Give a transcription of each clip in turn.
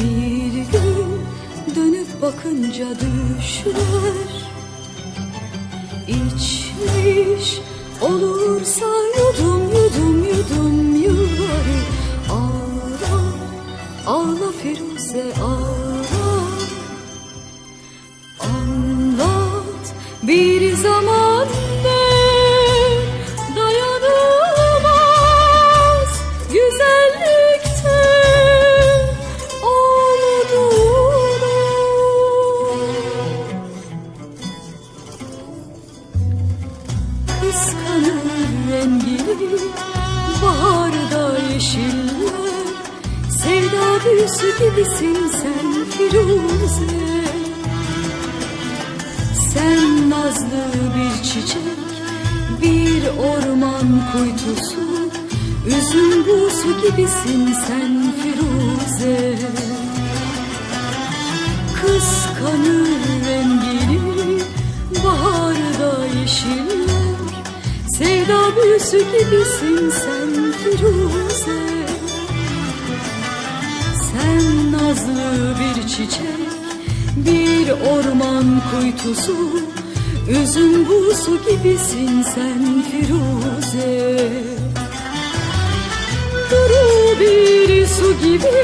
Bir gün dönüp bakınca düşler İçmiş olursa yudum yudum yudum yılları Ağla, ağla Firuze ağla. Anlat bir zaman yeşiller Sevda büyüsü gibisin sen Firuze. Sen nazlı bir çiçek bir orman kuytusu Üzüm buzu gibisin sen Firuze. Kıskanır rengini baharda yeşiller Sevda büyüsü gibisin sen çiçek bir orman kuytusu. Üzüm buzu gibisin sen Firuze. Duru bir su gibi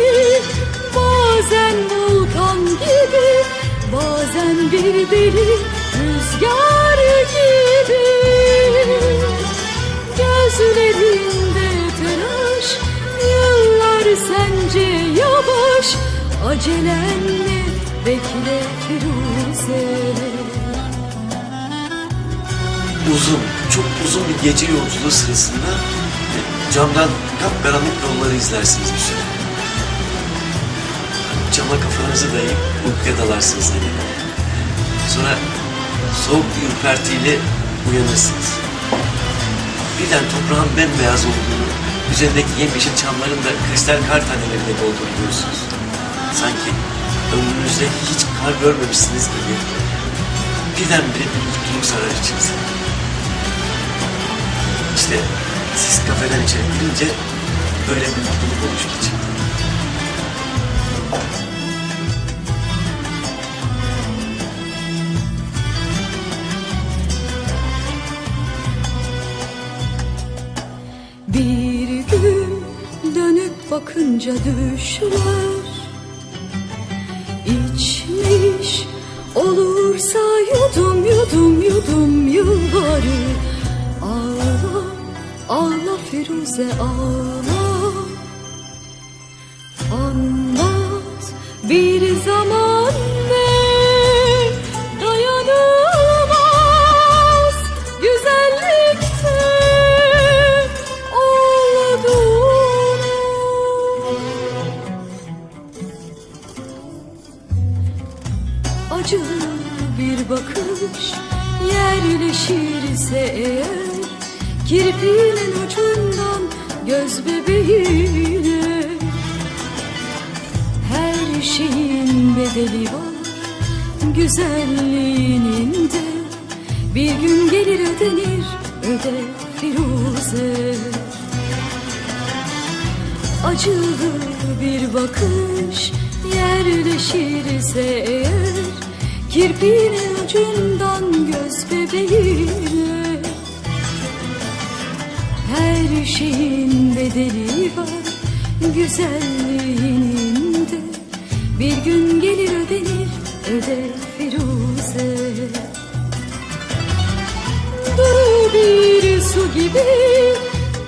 Bazen volkan gibi Bazen bir deli rüzgar gibi. Gözlerinde telaş Yıllar sence Acelenle bekle Firuze Uzun, çok uzun bir gece yolculuğu sırasında camdan kapkaranlık yolları izlersiniz bir süre. Cama kafanızı dayayıp uykuya dalarsınız hani. Sonra soğuk bir ürpertiyle uyanırsınız. Birden toprağın bembeyaz olduğunu, üzerindeki yemyeşil çamların da kristal kar taneleriyle olduğunu görürsünüz. Sanki ömrünüzde hiç kar görmemişsiniz gibi birdenbire bir mutluluk sarar içinizi. İşte siz kafeden içeri girince böyle bir mutluluk oluştu içimde. Bir gün dönüp bakınca düşler olursa yudum yudum yudum yılları. Ağla, ağla Firuze ağla Acı bir bakış yerleşirse eğer Kirpiğinin ucundan göz bebeğine. Her şeyin bedeli var güzelliğinin de. Bir gün gelir ödenir öde Firuze. Acılı bir bakış yerleşirse eğer Kirpiğinin ucundan göz bebeğine. Her şeyin bedeli var güzelliğinin de Bir gün gelir ödenir öde Firuze. Duru bir su gibi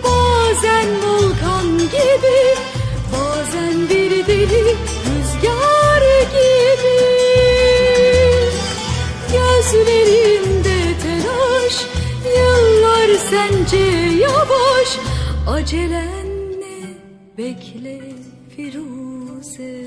Bazen volkan gibi sence yavaş Acelenle bekle Firuze